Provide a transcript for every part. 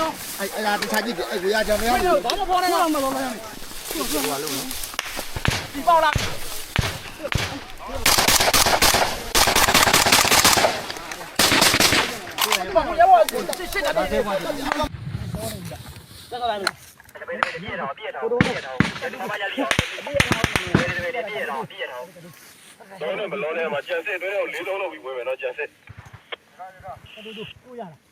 နော်အဲ့အဲ့ဒါတခြားကြည့်အဲ့ကိုရကြမရဘူးဘာမှပေါ်နေတော့မလို့မရဘူးကိုကိုကလုံးနော်ဒီပေါက်လားဘာလို့လဲဘာလို့လဲရှစ်တာပြေးပါတက်ကလာလို့ပြေးပြေးတော့ပြေးတော့ပြေးတော့လူမပါရလျောပြေးတော့ပြေးတော့ပြေးတော့ပြေးတော့တော့မလုံးနဲ့မှာကျန်စစ်တွဲတော့၄လုံးလောက်ပြီးဝယ်မယ်နော်ကျန်စစ်ဒါကဒါတို့တို့ကိုရလား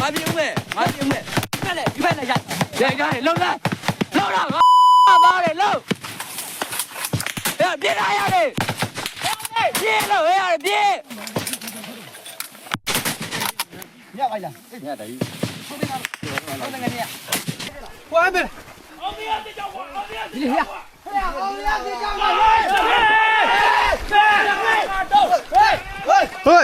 ငါပြေဦးမယ်ငါပြေဦးမယ်ဖက်လေဒီဖက်လေရိုက်ရိုက်ရိုက်လုံးလားလုံးတော့ငါပါလေလုံးဟဲ့ပြေးလာရတယ်ပြေးလို့ဟဲ့ပြေးညပါလားညတိုင်းဟုတ်တယ်ငါဟုတ်တယ်ငါညကွာဘယ် ဟေ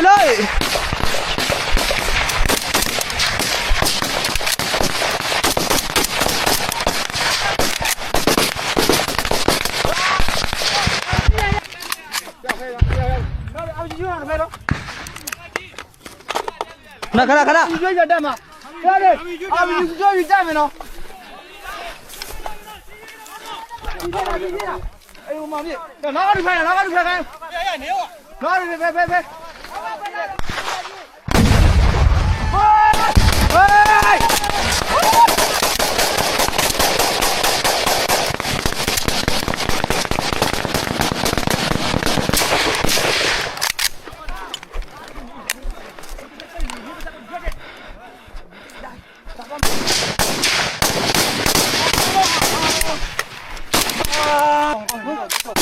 းလေเอาอยู่ๆนะแม่เนาะ ခဏခဏခဏဒီကြွကြတက်မှာရတယ်အာမီယူကြွကြတက်မယ်နော်ဒီကြွကြတက်အေးဟိုမောင်ကြီးနားကလူဖဲနားကလူဖဲခိုင်းရရနေရောနားရဖဲဖဲဖဲ 아, 어, 어, 어, 어.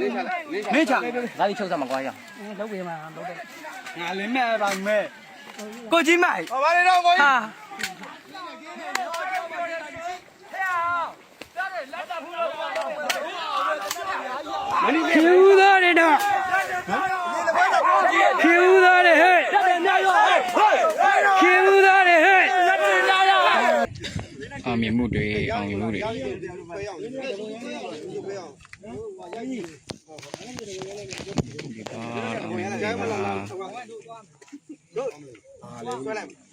မင်းချငါဒီချုပ်စားမကွာရလောက်ပေးမှာလောက်တယ်ငါလင်းမဲ့ပါမဲ့ကိုကြီးမိုက်ဟောပါလေတော့ကိုကြီးဟာဖြူသားတယ်တော့ဖြူသားတယ်ဟဲ့ဖြူသားတယ်ဟဲ့အောင်မြင်မှုတွေအောင်မြင်မှုတွေ ဒီပါတော့